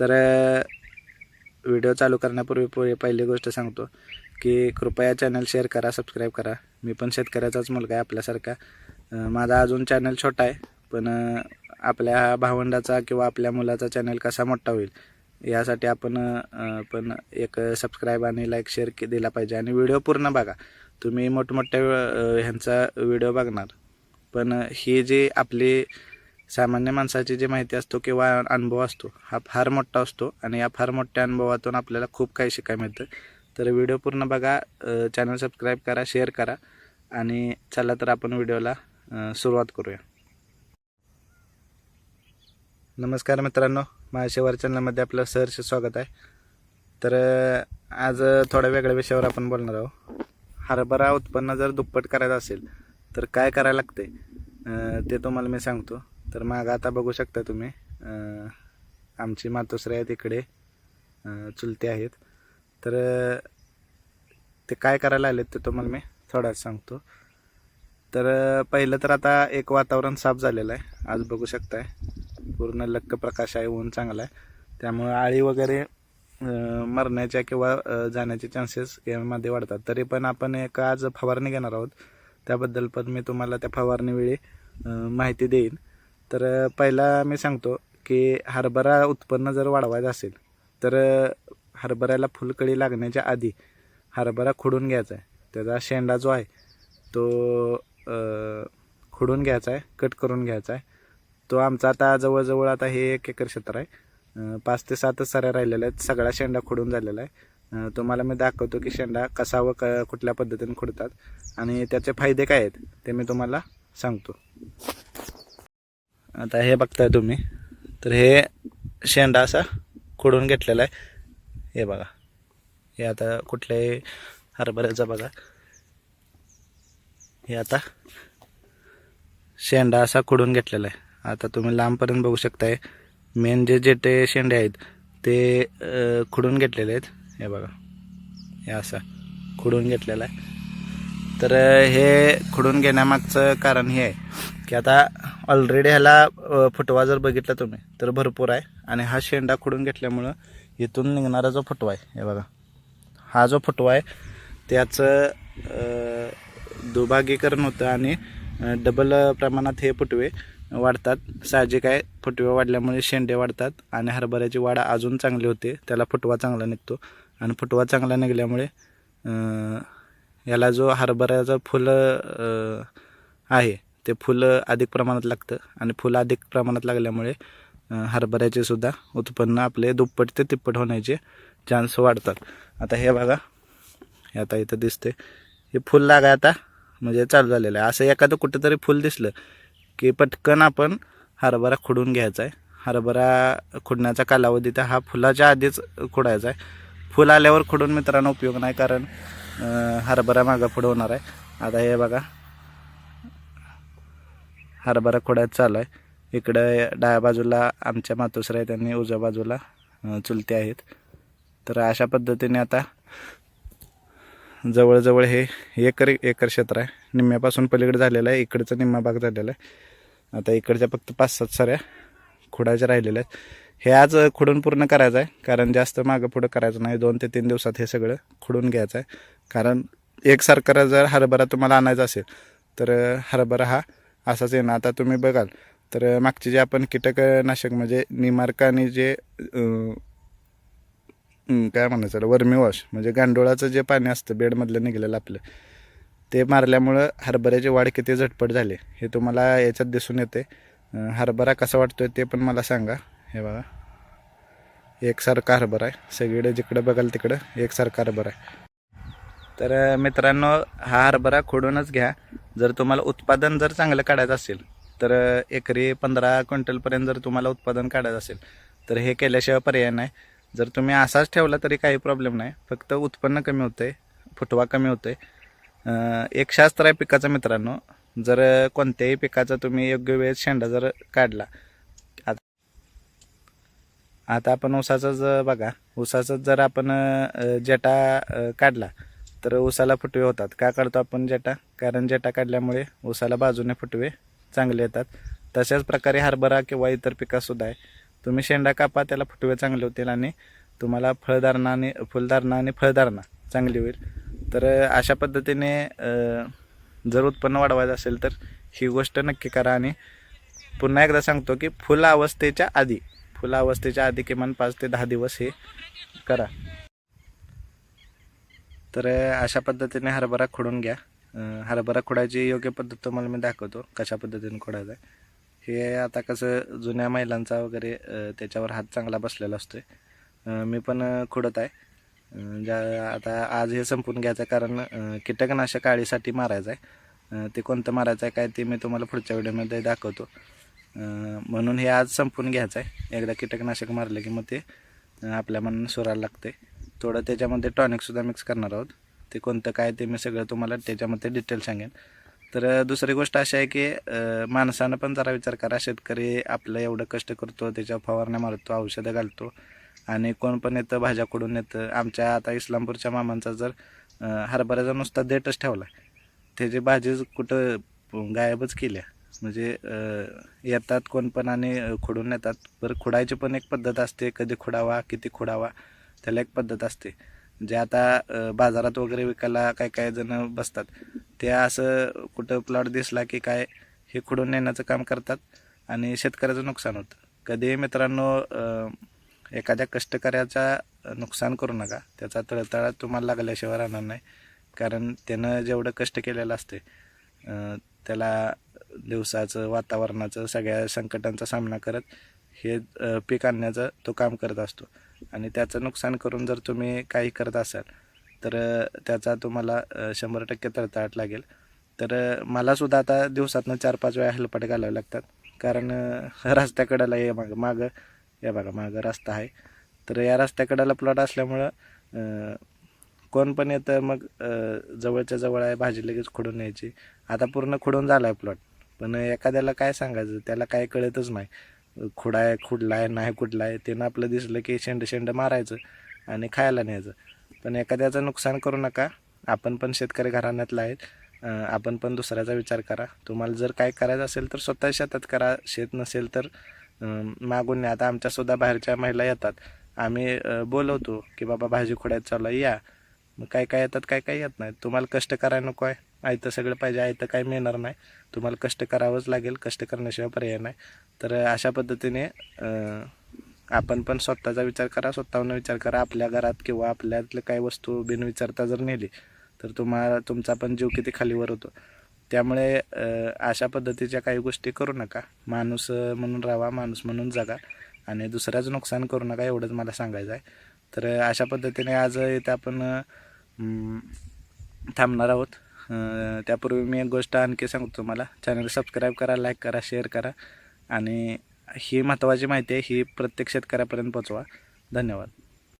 तर व्हिडिओ चालू करण्यापूर्वी पु- पहिली गोष्ट सांगतो की कृपया चॅनल शेअर करा सबस्क्राईब करा. मी पण शेतकऱ्याचाच मुलगा आहे आपल्यासारखा. माझा अजून चॅनल छोटा आहे पण आपल्या भावंडाचा किंवा आपल्या मुलाचा चॅनल कसा मोठा होईल यासाठी आपण पण एक सबस्क्राईब आणि लाईक शेअर के दिला पाहिजे. आणि व्हिडिओ पूर्ण बघा. तुम्ही मोठमोठ्या ह्यांचा व्हिडिओ बघणार. पण ही जी आपली सामान्य माणसाची जी माहिती असतो किंवा अनुभव असतो हा फार मोठा असतो आणि या फार मोठ्या अनुभवातून आपल्याला खूप काही शिकायला मिळतं. तर व्हिडिओ पूर्ण बघा चॅनल सबस्क्राईब करा शेअर करा आणि चला तर आपण व्हिडिओला सुरुवात करूया. नमस्कार मित्रांनो महाशिवर चॅनलमध्ये आपलं सहर्ष स्वागत आहे. तर आज थोड्या वेगळ्या विषयावर आपण बोलणार आहोत. हरभरा उत्पन्न जर दुप्पट करायचं असेल तर काय करायला लागते ते तुम्हाला मी सांगतो. तर मागं आता बघू शकता तुम्ही आमची मातोश्री आहेत इकडे चुलते आहेत. तर ते काय करायला आलेत ते तुम्हाला मी थोड्याच सांगतो. तर पहिलं तर आता एक वातावरण साफ झालेलं आहे आज बघू शकताय. पूर्ण लक्क प्रकाश आहे ऊन चांगला आहे. त्यामुळं आळी वगैरे मरण्याच्या किंवा जाण्याचे चान्सेस यामध्ये वाढतात. तरी पण आपण एक आज फवारणी घेणार आहोत. त्याबद्दल पण मी तुम्हाला त्या फवारणीवेळी माहिती देईन. तर पहिला मी सांगतो की हरभरा उत्पन्न जर वाढवायचं असेल तर हरभऱ्याला फुलकळी लागण्याच्या आधी हरभरा खुडून घ्यायचा आहे. त्याचा शेंडा जो आहे तो खुडून घ्यायचा आहे कट करून घ्यायचा आहे. तो आमचा आता जवळजवळ आता हे एक एकर क्षेत्र आहे. पाच ते सातच सऱ्या राहिलेल्या आहेत सगळा शेंडा खुडून झालेला आहे. तुम्हाला मी दाखवतो की शेंडा कसा व क कुठल्या पद्धतीने खुडतात आणि त्याचे फायदे काय आहेत ते मी तुम्हाला सांगतो. आता हे बघताय तुम्ही. तर हे शेंडा असा खुडून घेतलेला आहे. हे बघा. हे आता कुठल्याही हरभऱ्याचा बघा. हे आता शेंडा असा खुडून घेतलेला आहे. आता तुम्ही लांबपर्यंत बघू शकताय. मेन जे जे ते शेंडे आहेत ते खुडून घेतलेले आहेत. हे बघा. हे असा खुडून घेतलेला आहे. तर हे खुडून घेण्यामागचं कारण हे आहे की आता ऑलरेडी ह्याला फुटवा जर बघितला तुम्ही तर भरपूर आहे. आणि हा शेंडा खुडून घेतल्यामुळं इथून निघणारा जो फुटवा आहे हे बघा. हा जो फुटवा आहे त्याचं दुभागीकरण होतं आणि डबल प्रमाणात हे फुटवे वाढतात. साहजिक आहे फुटवे वाढल्यामुळे शेंडे वाढतात आणि हरभऱ्याची वाढ अजून चांगली होते. त्याला फुटवा चांगला निघतो. आणि फुटवा चांगला निघल्यामुळे याला जो हरभऱ्याचं फुलं आहे ते फुलं अधिक प्रमाणात लागतं. आणि फुलं अधिक प्रमाणात लागल्यामुळे हरभऱ्याचे सुद्धा उत्पन्न आपले दुप्पट ते तिप्पट होण्याचे चान्स वाढतात. आता हे बघा हे आता इथं दिसते हे फुल लागा आता म्हणजे चालू झालेलं आहे. असं एखादं कुठंतरी फुल दिसलं की पटकन आपण हरभरा खुडून घ्यायचा आहे. हरभरा खुडण्याचा कालावधी तर हा फुलाच्या आधीच खुडायचा आहे. फुल आल्यावर खुडून मित्रांनो उपयोग नाही कारण हरभरा मागं पुढं होणार आहे. आता हे बघा. हरभरा खोड्यात चालू आहे. इकडं डाव्या बाजूला आमच्या मातोश्री आहेत आणि उजव्या बाजूला चुलते आहेत. तर अशा पद्धतीने आता जवळजवळ हे एकर एकर क्षेत्र आहे. निम्म्यापासून पलीकडे झालेलं आहे. इकडचा निम्मा भाग झालेला आहे. आता इकडच्या फक्त पाच सात साऱ्या खुडाच्या राहिलेल्या आहेत. हे आज खुडून पूर्ण करायचं आहे. कारण जास्त मागं पुढं करायचं नाही. दोन ते तीन दिवसात हे सगळं खुडून घ्यायचं आहे. कारण एकसारखा जर हरभरा तुम्हाला आणायचा असेल तर हरभरा हा असाच येणार आता तुम्ही बघाल तर मागचे जे आपण कीटकनाशक म्हणजे निमार्काने जे काय म्हणायचं वर्मी वॉश म्हणजे गांडोळाचं जे पाणी असतं बेडमधलं निघालेलं आपलं ते मारल्यामुळं हरभऱ्याची वाढ किती झटपट झाली. हे तुम्हाला याच्यात दिसून येते. हरभरा कसा वाटतोय ते पण मला सांगा. हे बघा. एकसारखा हरभरा आहे. सगळीकडे जिकडे बघाल तिकडं एकसारखा हरभरा आहे. तर मित्रांनो हा हरभरा खोडूनच घ्या. जर तुम्हाला उत्पादन जर चांगलं काढायचं असेल तर एकरी पंधरा क्विंटलपर्यंत जर तुम्हाला उत्पादन काढायचं असेल तर हे केल्याशिवाय पर्याय नाही. जर तुम्ही असाच ठेवला तरी काही प्रॉब्लेम नाही. फक्त उत्पन्न कमी होतंय फुटवा कमी होतोय. आहे एक शास्त्र आहे पिकाचं मित्रांनो. जर कोणत्याही पिकाचा तुम्ही योग्य वेळेत शेंडा जर काढला आता आपण ऊसाचाच बघा ऊसाचाच जर आपण जटा जेटा काढला तर ऊसाला फुटवे होतात. का काढतो आपण जेटा? कारण जेटा काढल्यामुळे ऊसाला बाजूने फुटवे चांगले येतात. तशाच प्रकारे हरभरा किंवा इतर पिकासुद्धा आहे. तुम्ही शेंडा कापा त्याला फुटवे चांगले होतील आणि तुम्हाला फळधारणा आणि फुलधारणा आणि फळधारणा चांगली होईल. तर अशा पद्धतीने जर उत्पन्न वाढवायचं असेल तर ही गोष्ट नक्की करा आणि पुन्हा एकदा सांगतो की फुल अवस्थेच्या आधी फुल अवस्थेच्या आधी किमान पाच ते दहा दिवस हे करा. तर अशा पद्धतीने हरभरा खोडून घ्या. हरभरा खोडायची योग्य पद्धत तुम्हाला मी दाखवतो कशा पद्धतीने खोडायचं आहे. हे आता कसं जुन्या महिलांचा वगैरे त्याच्यावर हात चांगला बसलेला असतोय. आहे मी पण खोडत आहे. ज्या आता आज हे संपून घ्यायचं कारण कीटकनाशक आळीसाठी मारायचं आहे. ते कोणतं मारायचं आहे काय ते मी तुम्हाला पुढच्या व्हिडिओमध्ये दाखवतो. म्हणून हे आज संपून घ्यायचं आहे. एकदा कीटकनाशक मारलं की मग ते आपल्या मनानं सुरायला लागते थोडं त्याच्यामध्ये टॉनिकसुद्धा मिक्स करणार आहोत. ते कोणतं काय ते मी सगळं तुम्हाला त्याच्यामध्ये डिटेल सांगेन. तर दुसरी गोष्ट अशी आहे की माणसानं पण जरा विचार करा. शेतकरी आपलं एवढं कष्ट करतो त्याच्यावर फवारण्या मारतो औषधं घालतो. आणि कोण पण येतं भाज्या कुडून येतं. आमच्या आता इस्लामपूरच्या मामांचा जर हरभऱ्याचा नुसता देटच ठेवला त्याची भाजीच कुठं गायबच केल्या. म्हणजे येतात कोण पण आणि खुडून येतात बरं खुडायची पण एक पद्धत असते. कधी खुडावा किती खुडावा त्याला एक पद्धत असते. जे आता बाजारात वगैरे विकायला काय काय जण बसतात. ते असं कुठं प्लॉट दिसला की काय हे खुडून नेण्याचं काम करतात आणि शेतकऱ्याचं नुकसान होतं. कधीही मित्रांनो एखाद्या कष्टकऱ्याचा नुकसान करू नका. त्याचा तळतळा तुम्हाला लागल्याशिवाय राहणार नाही. कारण त्यानं जेवढं कष्ट केलेलं असते त्याला दिवसाचं वातावरणाचं सगळ्या संकटांचा सामना करत हे पीक आणण्याचं तो काम करत असतो. आणि त्याचं नुकसान करून जर तुम्ही काही करत असाल तर त्याचा तुम्हाला शंभर टक्के तळतळाट लागेल. तर मलासुद्धा आता दिवसातनं चार पाच वेळा हेलपाटे घालावे लागतात. कारण अ, रस्त्याकडेला ये मागं मागं या बघा मागं रस्ता आहे. तर या रस्त्याकडेला प्लॉट असल्यामुळं कोण पण येतं मग जवळच्या जवळ आहे भाजी लगेच खोडून न्यायची. आता पूर्ण खोडून झाला आहे प्लॉट पण एखाद्याला काय सांगायचं त्याला काय कळतच नाही. खुडाय खुडलाय नाही कुठलाय त्यानं आपलं दिसलं की शेंड शेंड मारायचं आणि खायला न्यायचं. पण एखाद्याचं नुकसान करू नका. आपण पण शेतकरी घराण्यातला आहेत. आपण पण दुसऱ्याचा विचार करा. तुम्हाला जर काय करायचं असेल तर स्वतः शेतात करा. शेत नसेल तर मागून न्या. आता आमच्यासुद्धा बाहेरच्या महिला येतात. आम्ही बोलवतो की बाबा भाजी खोड्यात चालू या. मग काय काय येतात काय काय येत नाही तुम्हाला कष्ट करायला नको आहे. आयतं सगळं पाहिजे आयतं काय मिळणार नाही. तुम्हाला कष्ट करावंच लागेल कष्ट करण्याशिवाय पर्याय नाही. तर अशा पद्धतीने आपण पण स्वतःचा विचार करा स्वतःहून विचार करा. आपल्या घरात किंवा आपल्यातलं काही वस्तू बिनविचारता जर नेली तर तुम्हाला तुमचा पण जीव किती खालीवर होतो. त्यामुळे अशा पद्धतीच्या काही गोष्टी करू नका. माणूस म्हणून राहा माणूस म्हणून जगा. आणि दुसऱ्याचं नुकसान करू नका एवढंच मला सांगायचं आहे. तर अशा पद्धतीने आज इथं आपण थांबणार आहोत. त्यापूर्वी मी एक गोष्ट आणखी सांगतो तुम्हाला. चॅनल सबस्क्राईब करा लाईक करा शेअर करा. आणि ही महत्त्वाची माहिती आहे ही प्रत्येक शेतकऱ्यापर्यंत पोचवा धन्यवाद.